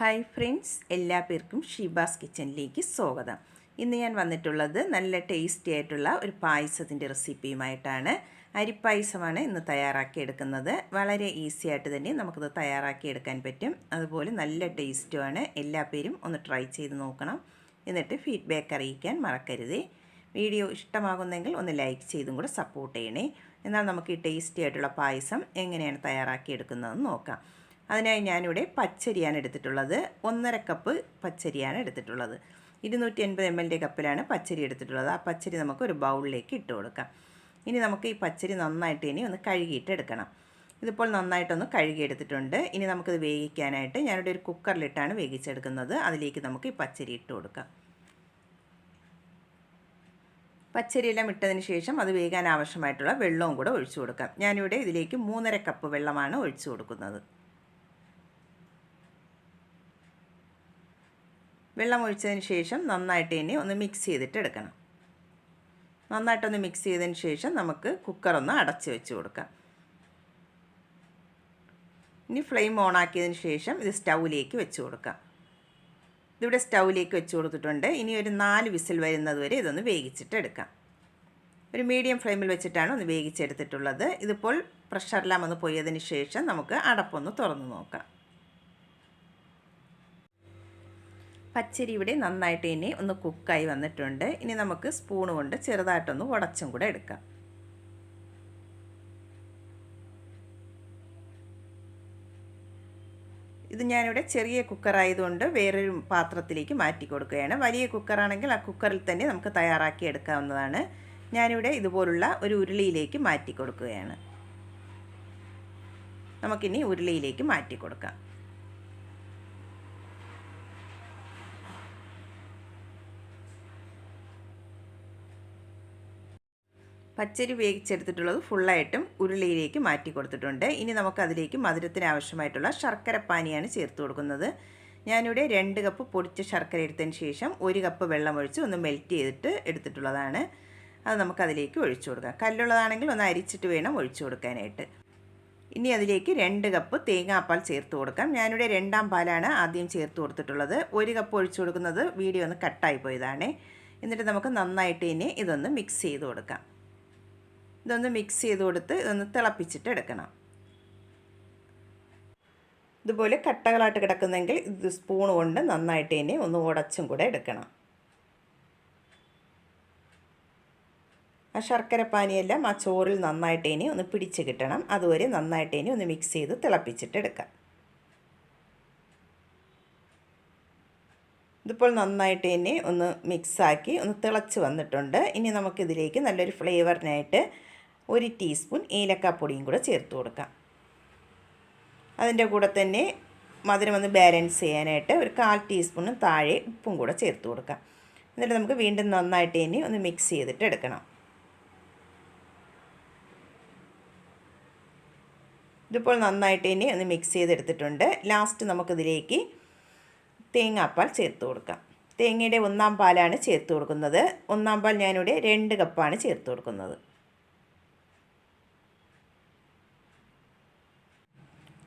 Hi friends എല്ലാ പേർക്കും ഷീബാസ് കിച്ചണിലേക്ക് സ്വാഗതം. ഇന്ന് ഞാൻ വന്നിട്ടുള്ളത് നല്ല ടേസ്റ്റി ആയിട്ടുള്ള ഒരു പായസത്തിന്റെ റെസിപ്പിയുമായിട്ടാണ് അരിപ്പായസമാണ് ഇന്ന് തയ്യാറാക്കിയെടുക്കുന്നത് വളരെ ഈസി ആയിട്ട് തന്നെ നമുക്കത് തയ്യാറാക്കിയെടുക്കാൻ പറ്റും. അതുപോലെ നല്ല ടേസ്റ്റുമാണ് എല്ലാ പേരും ഒന്ന് ട്രൈ ചെയ്ത് നോക്കണം. എന്നിട്ട് ഫീഡ്ബാക്ക് അറിയിക്കാൻ മറക്കരുതേ. വീഡിയോ ഇഷ്ടമാകുന്നെങ്കിൽ ഒന്ന് ലൈക്ക് ചെയ്തും കൂടെ സപ്പോർട്ട് ചെയ്യണേ. എന്നാൽ നമുക്ക് ഈ ടേസ്റ്റി ആയിട്ടുള്ള പായസം എങ്ങനെയാണ് തയ്യാറാക്കിയെടുക്കുന്നതെന്ന് നോക്കാം. അതിനായി ഞാനിവിടെ പച്ചരിയാണ് എടുത്തിട്ടുള്ളത്. ഒന്നര കപ്പ് പച്ചരിയാണ് എടുത്തിട്ടുള്ളത്. ഇരുന്നൂറ്റി എൺപത് എം എല്ലിന്റെ കപ്പിലാണ് പച്ചരി എടുത്തിട്ടുള്ളത്. ആ പച്ചരി നമുക്ക് ഒരു ബൗളിലേക്ക് ഇട്ട് കൊടുക്കാം. ഇനി നമുക്ക് ഈ പച്ചരി നന്നായിട്ട് ഇനി ഒന്ന് കഴുകിയിട്ട് എടുക്കണം. ഇതിപ്പോൾ നന്നായിട്ടൊന്ന് കഴുകിയെടുത്തിട്ടുണ്ട് ഇനി നമുക്കിത് വേവിക്കാനായിട്ട് ഞാനിവിടെ ഒരു കുക്കറിലിട്ടാണ് വേവിച്ചെടുക്കുന്നത്. അതിലേക്ക് നമുക്ക് ഈ പച്ചരി ഇട്ട് കൊടുക്കാം. പച്ചരിയെല്ലാം ഇട്ടതിന് ശേഷം അത് വേകാൻ ആവശ്യമായിട്ടുള്ള വെള്ളവും കൂടെ ഒഴിച്ചു കൊടുക്കാം. ഞാനിവിടെ ഇതിലേക്ക് മൂന്നര കപ്പ് വെള്ളമാണ് ഒഴിച്ചു കൊടുക്കുന്നത്. വെള്ളം ഒഴിച്ചതിന് ശേഷം നന്നായിട്ട് ഇനി ഒന്ന് മിക്സ് ചെയ്തിട്ട് എടുക്കണം. നന്നായിട്ടൊന്ന് മിക്സ് ചെയ്തതിന് ശേഷം നമുക്ക് കുക്കറൊന്ന് അടച്ച് വെച്ച് കൊടുക്കാം. ഇനി ഫ്ലെയിം ഓൺ ആക്കിയതിന് ശേഷം ഇത് സ്റ്റൗവിലേക്ക് വെച്ച് കൊടുക്കാം. ഇതിവിടെ സ്റ്റൗവിലേക്ക് വെച്ച് കൊടുത്തിട്ടുണ്ട്. ഇനി ഒരു നാല് വിസിൽ വരുന്നത് വരെ ഇതൊന്ന് വേവിച്ചിട്ട് എടുക്കാം. ഒരു മീഡിയം ഫ്ലെയിമിൽ വെച്ചിട്ടാണ് ഒന്ന് വേവിച്ചെടുത്തിട്ടുള്ളത്. ഇതിപ്പോൾ പ്രഷറെല്ലാം ഒന്ന് പോയതിന് ശേഷം നമുക്ക് അടപ്പൊന്ന് തുറന്ന് നോക്കാം. പച്ചരി ഇവിടെ നന്നായിട്ട് ഇനി ഒന്ന് കുക്കായി വന്നിട്ടുണ്ട്. ഇനി നമുക്ക് സ്പൂൺ കൊണ്ട് ചെറുതായിട്ടൊന്ന് ഉടച്ചും കൂടെ എടുക്കാം. ഇത് ഞാനിവിടെ ചെറിയ കുക്കറായതുകൊണ്ട് വേറൊരു പാത്രത്തിലേക്ക് മാറ്റി കൊടുക്കുകയാണ്. വലിയ കുക്കറാണെങ്കിൽ ആ കുക്കറിൽ തന്നെ നമുക്ക് തയ്യാറാക്കി എടുക്കാവുന്നതാണ്. ഞാനിവിടെ ഇതുപോലുള്ള ഒരു ഉരുളിയിലേക്ക് മാറ്റി കൊടുക്കുകയാണ്. നമുക്കിനി ഉരുളിയിലേക്ക് മാറ്റി കൊടുക്കാം. പച്ചരി വേവിച്ചെടുത്തിട്ടുള്ളത് ഫുള്ളായിട്ടും ഉരുളിയിലേക്ക് മാറ്റി കൊടുത്തിട്ടുണ്ട്. ഇനി നമുക്കതിലേക്ക് മധുരത്തിന് ആവശ്യമായിട്ടുള്ള ശർക്കര പാനിയാണ് ചേർത്ത് കൊടുക്കുന്നത്. ഞാനിവിടെ രണ്ട് കപ്പ് പൊടിച്ച ശർക്കര എടുത്തതിന് ശേഷം ഒരു കപ്പ് വെള്ളം ഒഴിച്ച് ഒന്ന് മെൽറ്റ് ചെയ്തിട്ട് എടുത്തിട്ടുള്ളതാണ്. അത് നമുക്കതിലേക്ക് ഒഴിച്ചു കൊടുക്കാം. കല്ലുള്ളതാണെങ്കിൽ ഒന്ന് അരിച്ചിട്ട് വേണം ഒഴിച്ചു കൊടുക്കാനായിട്ട്. ഇനി അതിലേക്ക് രണ്ട് കപ്പ് തേങ്ങാപ്പാൽ ചേർത്ത് കൊടുക്കാം. ഞാനിവിടെ രണ്ടാം പാലാണ് ആദ്യം ചേർത്ത് കൊടുത്തിട്ടുള്ളത്. ഒരു കപ്പ് ഒഴിച്ചു കൊടുക്കുന്നത് വീഡിയോ ഒന്ന് കട്ടായി പോയതാണ്. എന്നിട്ട് നമുക്ക് നന്നായിട്ട് ഇനി ഇതൊന്ന് മിക്സ് ചെയ്ത് കൊടുക്കാം. ഇതൊന്ന് മിക്സ് ചെയ്ത് കൊടുത്ത് ഇതൊന്ന് തിളപ്പിച്ചിട്ട് എടുക്കണം. ഇതുപോലെ കട്ടകളായിട്ട് കിടക്കുന്നെങ്കിൽ ഇത് സ്പൂൺ കൊണ്ട് നന്നായിട്ട് ഇനി ഒന്ന് ഉടച്ചും കൂടെ എടുക്കണം. ആ ശർക്കര പാനിയെല്ലാം ആ ചോറിൽ നന്നായിട്ട് ഇനി ഒന്ന് പിടിച്ച് കിട്ടണം. അതുവരെ നന്നായിട്ട് ഇനി ഒന്ന് മിക്സ് ചെയ്ത് തിളപ്പിച്ചിട്ട് എടുക്കാം. ഇതിപ്പോൾ നന്നായിട്ട് ഇനി ഒന്ന് മിക്സാക്കി ഒന്ന് തിളച്ച് വന്നിട്ടുണ്ട്. ഇനി നമുക്കിതിലേക്ക് നല്ലൊരു ഫ്ലേവറിനായിട്ട് ഒരു ടീസ്പൂൺ ഏലക്കാപ്പൊടിയും കൂടെ ചേർത്ത് കൊടുക്കാം. അതിന്റെ കൂടെ തന്നെ മധുരം ഒന്ന് ബാലൻസ് ചെയ്യാനായിട്ട് ഒരു കാൽ ടീസ്പൂണും താഴെ ഉപ്പും കൂടെ ചേർത്ത് കൊടുക്കാം. എന്നിട്ട് നമുക്ക് വീണ്ടും നന്നായിട്ട് ഇനി ഒന്ന് മിക്സ് ചെയ്തിട്ട് എടുക്കണം. ഇതിപ്പോൾ നന്നായിട്ട് ഇനി ഒന്ന് മിക്സ് ചെയ്തെടുത്തിട്ടുണ്ട്. ലാസ്റ്റ് നമുക്കിതിലേക്ക് തേങ്ങാപ്പാൽ ചേർത്ത് കൊടുക്കാം. തേങ്ങയുടെ ഒന്നാം പാലാണ് ചേർത്ത് കൊടുക്കുന്നത്. ഒന്നാം പാൽ ഞാനിവിടെ രണ്ട് കപ്പാണ് ചേർത്ത് കൊടുക്കുന്നത്.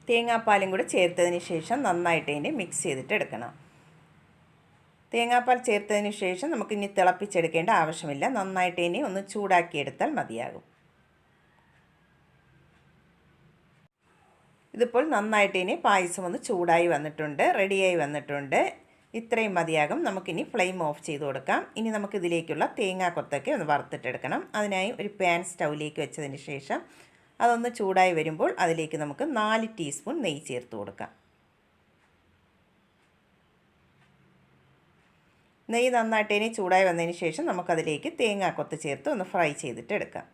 തേങ്ങാപ്പാലും കൂടെ ചേർത്തതിന് ശേഷം നന്നായിട്ട് ഇതിനെ മിക്സ് ചെയ്തിട്ട് എടുക്കണം. തേങ്ങാപ്പാൽ ചേർത്തതിന് ശേഷം നമുക്ക് ഇനി തിളപ്പിച്ചെടുക്കേണ്ട ആവശ്യമില്ല. നന്നായിട്ട് ഇനി ഒന്ന് ചൂടാക്കിയെടുത്താൽ മതിയാകും. ഇതിപ്പോൾ നന്നായിട്ട് ഇനി പായസം ഒന്ന് ചൂടായി വന്നിട്ടുണ്ട് റെഡിയായി വന്നിട്ടുണ്ട്. ഇത്രയും മതിയാകും. നമുക്കിനി ഫ്ലെയിം ഓഫ് ചെയ്ത് കൊടുക്കാം. ഇനി നമുക്കിതിലേക്കുള്ള തേങ്ങാ കൊത്തൊക്കെ ഒന്ന് വറുത്തിട്ടെടുക്കണം. അതിനായി ഒരു പാൻ സ്റ്റൗവിലേക്ക് വെച്ചതിന് ശേഷം അതൊന്ന് ചൂടായി വരുമ്പോൾ അതിലേക്ക് നമുക്ക് നാല് ടീസ്പൂൺ നെയ്യ് ചേർത്ത് കൊടുക്കാം. നെയ്യ് നന്നായിട്ട് ഇനി ചൂടായി വന്നതിന് ശേഷം നമുക്കതിലേക്ക് തേങ്ങാക്കൊത്ത് ചേർത്ത് ഒന്ന് ഫ്രൈ ചെയ്തിട്ട് എടുക്കാം.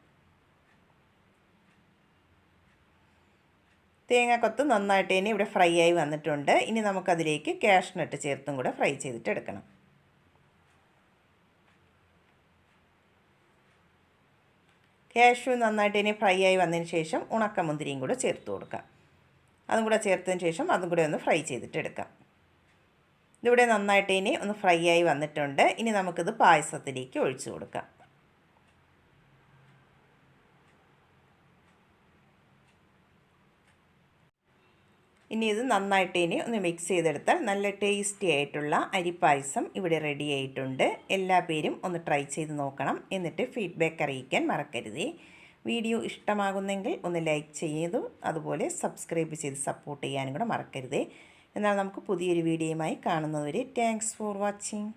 തേങ്ങാക്കൊത്ത് നന്നായിട്ട് ഇനി ഇവിടെ ഫ്രൈ ആയി വന്നിട്ടുണ്ട്. ഇനി നമുക്കതിലേക്ക് കാഷ്നട്ട് ചേർത്തും കൂടെ ഫ്രൈ ചെയ്തിട്ട് എടുക്കണം. കാഷ്യൂ നന്നായിട്ട് ഇനി ഫ്രൈ ആയി വന്നതിന് ശേഷം ഉണക്കമുന്തിരിയും കൂടെ ചേർത്ത് കൊടുക്കാം. അതും കൂടെ ചേർത്തതിന് ശേഷം അതും കൂടെ ഒന്ന് ഫ്രൈ ചെയ്തിട്ട് എടുക്കാം. ഇതിവിടെ നന്നായിട്ട് ഇനി ഒന്ന് ഫ്രൈ ആയി വന്നിട്ടുണ്ട്. ഇനി നമുക്കിത് പായസത്തിലേക്ക് ഒഴിച്ചു കൊടുക്കാം. ഇനി ഇത് നന്നായിട്ട് ഇനി ഒന്ന് മിക്സ് ചെയ്തെടുത്താൽ നല്ല ടേസ്റ്റി ആയിട്ടുള്ള അരിപ്പായസം ഇവിടെ റെഡി ആയിട്ടുണ്ട്. എല്ലാ പേരും ഒന്ന് ട്രൈ ചെയ്ത് നോക്കണം. എന്നിട്ട് ഫീഡ്ബാക്ക് അറിയിക്കാൻ മറക്കരുതേ. വീഡിയോ ഇഷ്ടമാകുന്നെങ്കിൽ ഒന്ന് ലൈക്ക് ചെയ്തും അതുപോലെ സബ്സ്ക്രൈബ് ചെയ്ത് സപ്പോർട്ട് ചെയ്യാനും കൂടെ മറക്കരുതേ. എന്നാൽ നമുക്ക് പുതിയൊരു വീഡിയോയുമായി കാണുന്നവരെ താങ്ക്സ് ഫോർ വാച്ചിങ്